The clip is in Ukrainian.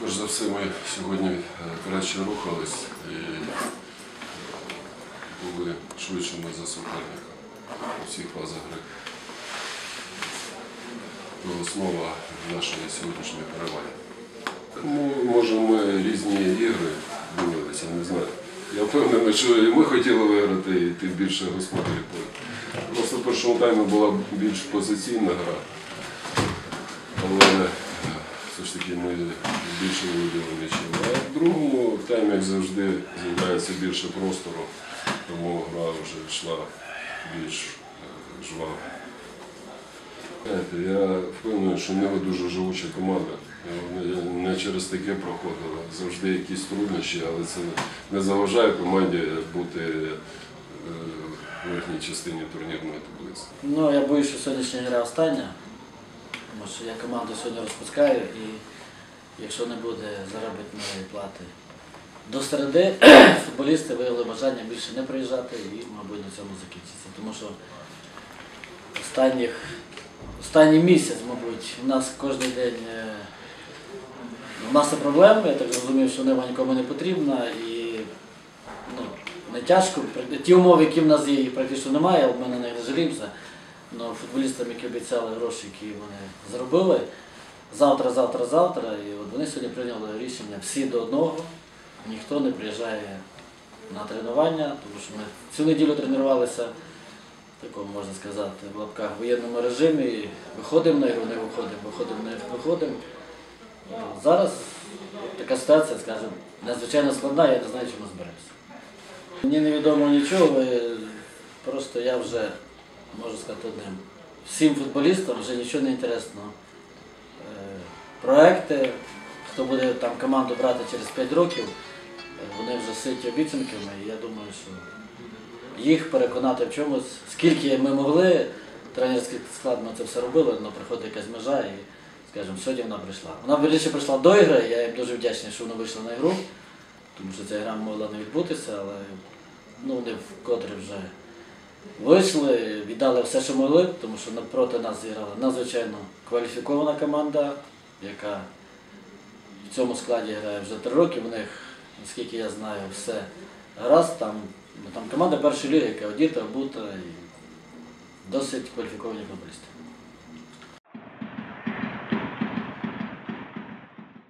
перш за все, ми сьогодні краще рухались і е, були швидшими за суперника у всіх фазах гри. Це основа нашої сьогоднішньої переваги. Ну, може, ми різні ігри дивилися, не знаю. Я впевнений, що і ми хотіли виграти, і тим більше господарі. Просто в першому таймі була більш позиційна гра. Але все ж таки ми більше володіли м'ячем. А в другому таймі, як завжди, з'являється більше простору, тому гра вже йшла більш е, жваво. Я впевнений, що Нива дуже живуча команда. Не через таке проходили. Завжди якісь труднощі, але це не заважає команді бути е, в верхній частині турнірної таблиці. Ну, я боюсь, що сьогоднішня гра остання, тому що я команду сьогодні розпускаю і якщо не буде заробітної плати до середи, футболісти виявили бажання більше не приїжджати і, мабуть, на цьому закінчиться. Тому що останніх, останній місяць, мабуть, у нас кожен день е, маса проблем, я так зрозумів, що нема нікому не потрібна і ну, не тяжко. Ті умови, які в нас є, їх практично немає, але ми на них не жаліємося. Но футболістам, які обіцяли гроші, які вони зробили, завтра, завтра, завтра. І от вони сьогодні прийняли рішення всі до одного. Ніхто не приїжджає на тренування, тому що ми цю неділю тренувалися в такому, можна сказати, в лапках воєнному режимі. І Виходимо на ігру, не виходимо, виходимо ігру, виходимо. Е, Зараз така ситуація, скажімо, надзвичайно складна, я не знаю, чому зберемося. Мені невідомо нічого, просто я вже можу сказати одним. Всім футболістам вже нічого не інтересно. Е, Проекти, хто буде там команду брати через 5 років, е, вони вже ситі обіцянками, і я думаю, що їх переконати в чомусь, скільки ми могли, тренерський склад ми це все робили, але приходить якась межа і, скажімо, сьогодні вона прийшла. Вона більше прийшла до ігри, я їм дуже вдячний, що вона вийшла на ігру, тому що ця гра могла не відбутися, але ну, вони вкотре вже вийшли, віддали все, що могли, тому що напроти нас зіграла надзвичайно кваліфікована команда, яка в цьому складі грає вже три роки. В них, наскільки я знаю, все гаразд. Там, ну, там команда першої ліги, яка одіта, обута і досить кваліфіковані футболісти.